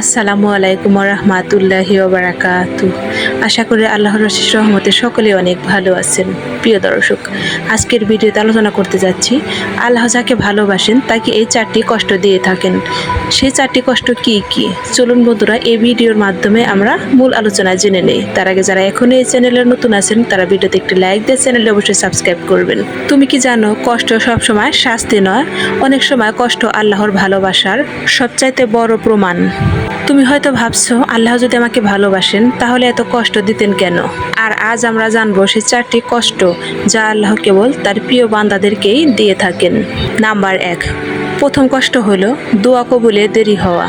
আসসালামু আলাইকুম রহমাতুল্লাহি বারাকাতু আশা করি আল্লাহর রশিস রহমতে সকলে অনেক ভালো আছেন। প্রিয় দর্শক, আজকের ভিডিওতে আলোচনা করতে যাচ্ছি। আল্লাহ যাকে ভালোবাসেন, তাকে এই চারটি কষ্ট দিয়ে থাকেন। সেই চারটি কষ্ট কি কি? চলুন বন্ধুরা, এই ভিডিওর মাধ্যমে আমরা মূল আলোচনা জেনে নেই। তার আগে যারা এখনও এই চ্যানেলে নতুন আছেন, তারা ভিডিওতে একটি লাইক দিয়ে চ্যানেলে অবশ্যই সাবস্ক্রাইব করবেন। তুমি কি জানো, কষ্ট সবসময় শাস্তি নয়? অনেক সময় কষ্ট আল্লাহর ভালোবাসার সবচাইতে বড় প্রমাণ। তুমি হয়তো ভাবছ, আল্লাহ যদি আমাকে ভালোবাসেন, তাহলে এত কষ্ট দিতেন কেন? আর আজ আমরা জানব সে চারটি কষ্ট যা আল্লাহ কেবল তার প্রিয় বান্দাদেরকেই দিয়ে থাকেন। নাম্বার এক, প্রথম কষ্ট হলো দোয়া কবুলে দেরি হওয়া।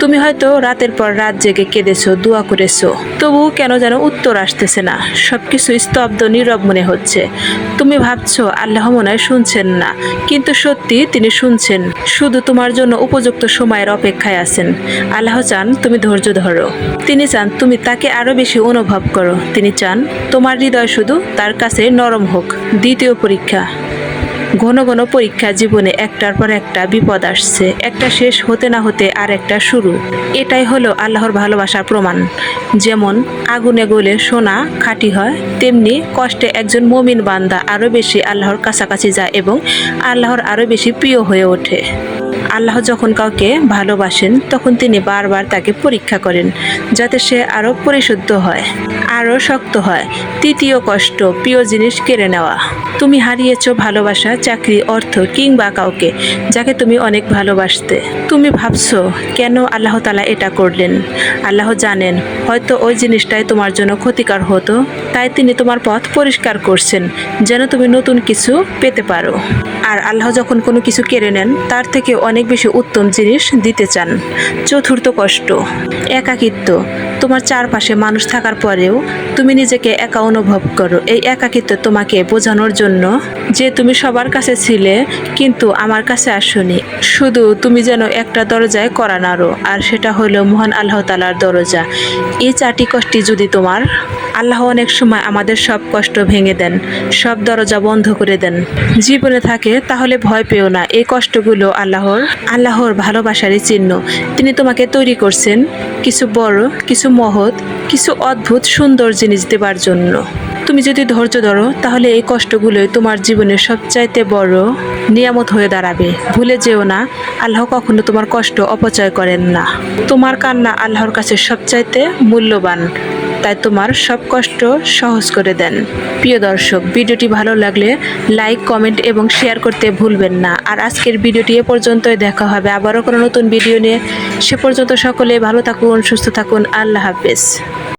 তুমি হয়তো রাতের পর রাত জেগে কেঁদেছো, দোয়া করেছ। তবু কেন যেন উত্তর আসতেছে না। সবকিছু স্তব্ধ, নীরব মনে হচ্ছে। তুমি ভাবছ, আল্লাহ মনে হয় শুনছেন না। কিন্তু সত্যি তিনি শুনছেন। শুধু তোমার জন্য উপযুক্ত সময়ের অপেক্ষায় আছেন। আল্লাহ চান তুমি ধৈর্য ধরো। তিনি চান তুমি তাকে আরও বেশি অনুভব করো। তিনি চান তোমার হৃদয় শুধু তার কাছে নরম হোক। দ্বিতীয় পরীক্ষা। ঘন ঘন পরীক্ষা জীবনে একটার পর একটা বিপদ আসছে। একটা শেষ হতে না হতে আর একটা শুরু। এটাই হলো আল্লাহর ভালোবাসার প্রমাণ। যেমন আগুনে গলে সোনা খাঁটি হয়, তেমনি কষ্টে একজন মমিন বান্দা আরও বেশি আল্লাহর কাছাকাছি যায় এবং আল্লাহর আরও বেশি প্রিয় হয়ে ওঠে। আল্লাহ যখন কাউকে ভালোবাসেন, তখন তিনি বারবার তাকে পরীক্ষা করেন যাতে সে আরও পরিশুদ্ধ হয়, আরও শক্ত হয়। তৃতীয় কষ্ট, প্রিয় জিনিস কেড়ে নেওয়া। তুমি হারিয়েছ ভালোবাসা, চাকরি, অর্থ কিংবা কাউকে যাকে তুমি অনেক ভালোবাসতে। তুমি ভাবছ, কেন আল্লাহ তালা এটা করলেন? আল্লাহ জানেন, হয়তো ওই জিনিসটাই তোমার জন্য ক্ষতিকর হতো। তাই তিনি তোমার পথ পরিষ্কার করছেন, যেন তুমি নতুন কিছু পেতে পারো। আর আল্লাহ যখন কোনো কিছু কেড়ে নেন, তার থেকে অনেক বেশি উত্তম জিনিস দিতে চান। চতুর্থ কষ্ট, একাকিত্ব। তোমার চারপাশে মানুষ থাকার পরেও তুমি নিজেকে একা অনুভব করো। এই একাকিত্ব তোমাকে বোঝানোর জন্য যে তুমি সবার কাছে ছিলে, কিন্তু আমার কাছে আসনি। শুধু তুমি যেন একটা দরজায় করা নাড়ো, আর সেটা হলো মহান আল্লাহ তালার দরজা। এই চারটি কষ্টি যদি তোমার আল্লাহ অনেক সময় আমাদের সব কষ্ট ভেঙে দেন, সব দরজা বন্ধ করে দেন। জীবনে থাকে, তাহলে ভয় পেও না, এই কষ্টগুলো আল্লাহর আল্লাহর ভালোবাসারই চিহ্ন। তিনি তোমাকে তৈরি করছেন কিছু বড়, কিছু মহৎ, কিছু অদ্ভুত, সুন্দর জিনিস দেবার জন্য। তুমি যদি ধৈর্য ধরো, তাহলে এই কষ্টগুলোই তোমার জীবনের সবচাইতে বড় নিয়ামত হয়ে দাঁড়াবে। ভুলে যেও না, আল্লাহ কখনো তোমার কষ্ট অপচয় করেন না। তোমার কান্না আল্লাহর কাছে সবচাইতে মূল্যবান। তাই তোমার সব কষ্ট সহজ করে দেন। প্রিয় দর্শক, ভিডিওটি ভালো লাগলে লাইক, কমেন্ট এবং শেয়ার করতে ভুলবেন না। আর আজকের ভিডিওটি এ পর্যন্তই, দেখা হবে আবারও কোনো নতুন ভিডিও নিয়ে। সে পর্যন্ত সকলে ভালো থাকুন, সুস্থ থাকুন, আল্লাহ হাফেজ।